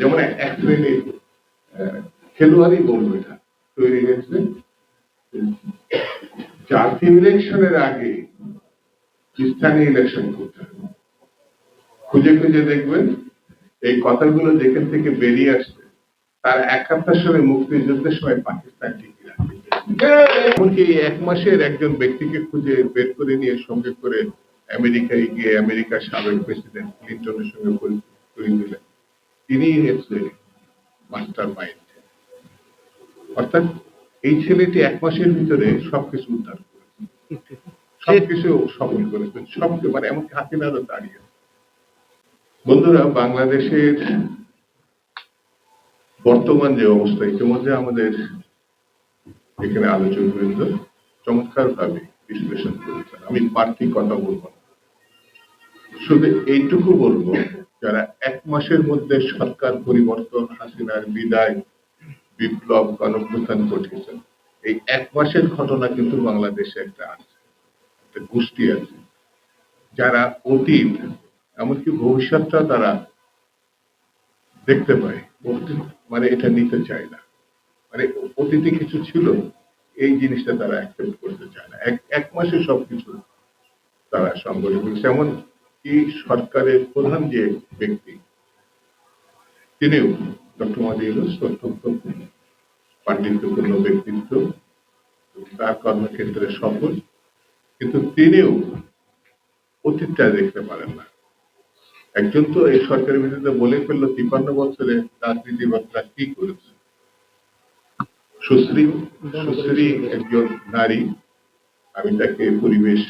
যেমন এক- শ্রেণির খেলোয়াড়ই বলব এটা। তৈরি হয়েছে জাতীয় ইলেকশনের আগে স্থানীয় ইলেকশন করতে খুঁজে খুঁজে দেখবেন, এই কথাগুলো যেখান থেকে বেরিয়ে আসছে, তার এক সপ্তাহ সময় মুক্তিযুদ্ধের সময় পাকিস্তান টিকে রাখবে এমনকি এক মাসের একজন ব্যক্তিকে খুঁজে বের করে নিয়ে সঙ্গে করে আমেরিকায় গিয়ে আমেরিকার সাবেক প্রেসিডেন্ট ক্লিন্টনের সঙ্গে পরিচয় করে দিলেন। তিনি মাস্টার মাইন্ড অর্থাৎ এই ছেলেটি এক মাসের ভিতরে সবকিছু উদ্ধার করেছে। সবকিছু সফল করেছে সব মানে এমনকি হাসিনারও দাঁড়িয়ে বন্ধুরা, বাংলাদেশের বর্তমান যে অবস্থা, ইতিমধ্যে আমাদের এখানে আলোচক বৃন্দ চমৎকার ভাবে বিশ্লেষণ করেছেন। আমি পার্টি কথা বলব না। শুধু এইটুকু বলব যারা এক মাসের মধ্যে সরকার পরিবর্তন হাসিনার বিদায় বিপ্লব গণপ্রথান ঘটিয়েছেন। এই এক মাসের ঘটনা কিন্তু বাংলাদেশে একটা আছে, একটা গোষ্ঠী আছে। যারা অতীত, এমনকি ভবিষ্যৎটা তারা দেখতে পায়। মানে এটা নিতে চায় না। মানে অতীতে কিছু ছিল, এই জিনিসটা তারা অ্যাকসেপ্ট করতে চায় না। এক এক মাসে সবকিছু তারা সংগঠিত করেছে কি সরকারের প্রধান যে ব্যক্তি, তিনিও ডক্টর মাদি ইউনুস অত্যন্ত পাণ্ডিত্যপূর্ণ ব্যক্তিত্ব তার কর্মক্ষেত্রে সফল, কিন্তু তিনিও অতীতটা দেখতে পারেন না। একজন তো এই সরকারের বিরুদ্ধে বলে ফেলল তিপ্পান্ন বছরে রাজনীতিবাদরা কি করেছে? সুশ্রী সুশ্রী একজন নারী, আমি তাকে পরিবেশ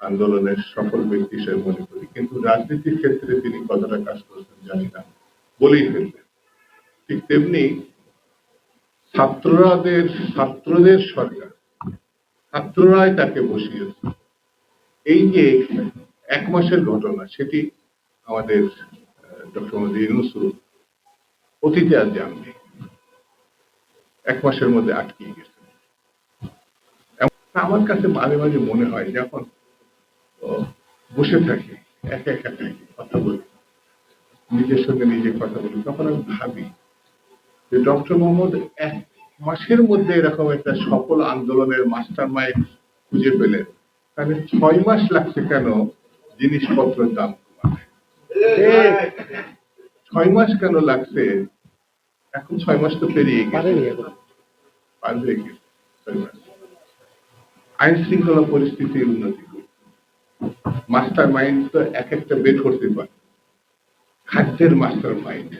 আন্দোলনের সফল ব্যক্তি হিসেবে মনে করি। কিন্তু রাজনীতির ক্ষেত্রে তিনি কতটা কাজ করেছেন জানি না। বলেই ফেলবেন। ঠিক তেমনি ছাত্ররাদের, ছাত্রদের সরকার, ছাত্ররাই তাকে বসিয়েছে। এই যে এক মাসের ঘটনা, সেটি আমাদের ডক্টর মোদী অতীতে আর জানবে। এক মাসের মধ্যে আটকে গেছে। আমার কাছে মাঝে মাঝে মনে হয়, যখন বসে থাকি একা একা থাকি কথা বলি। নিজের সঙ্গে নিজে কথা বলি। তখন আমি ভাবি যে ডক্টর মোহাম্মদ এক মাসের মধ্যে এরকম একটা সফল আন্দোলনের মাস্টার মাইন্ড খুঁজে পেলেন। তাহলে ছয় মাস লাগছে কেন জিনিসপত্রের দাম ছয় মাস কেন লাগছে? এখন ছয় মাস তো পেরিয়ে গেছে। পার হয়ে গেছে ছয় মাস। আইন শৃঙ্খলা পরিস্থিতির উন্নতি। মাস্টার মাইন্ড তো এক একটা বের করতে পারে। খাদ্যের মাস্টার মাইন্ড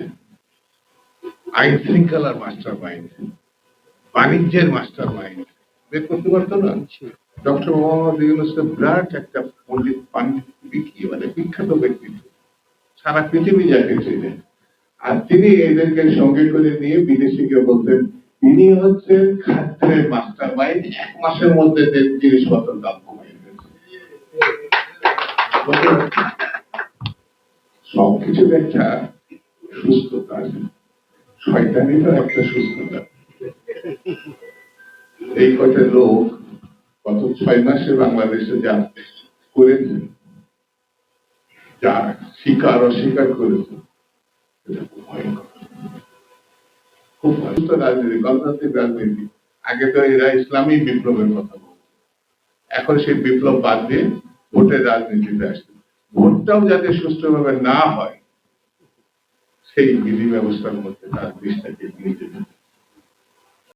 আইন শৃঙ্খলার মাস্টার মাইন্ড বাণিজ্যের মাস্টার মাইন্ড বের করতে পারতো না? ডক্টর মোহাম্মদ ইউনুস বিরাট একটা পণ্ডিত পাণ্ডিত মানে বিখ্যাত ব্যক্তিত্ব। সারা পৃথিবী যাকে ছিলেন আর তিনি এদেরকে সঙ্গে করে নিয়ে বিদেশে গিয়ে বলতেন তিনি হচ্ছেন খাদ্যের মাস্টার মাইন্ড এক মাসের মধ্যে জিনিসপত্রের দাম দিয়েছে সুস্থতা একটা সুস্থতা এই লোক গত ছয় মাসে বাংলাদেশে যা করেছে, যা স্বীকার অস্বীকার করেছে খুব ভয়ঙ্কর। খুব রাজনীতি গণতান্ত্রিক রাজনীতি। আগে তো এরা ইসলামী বিপ্লবের কথা বলতো এখন সেই বিপ্লব বাদ দিয়ে ভোটের রাজনীতিতে আসতে ভোটটাও যাতে সুষ্ঠুভাবে না হয়, সেই বিধি ব্যবস্থার মধ্যে তার দৃষ্টিকে নিয়ে যেতে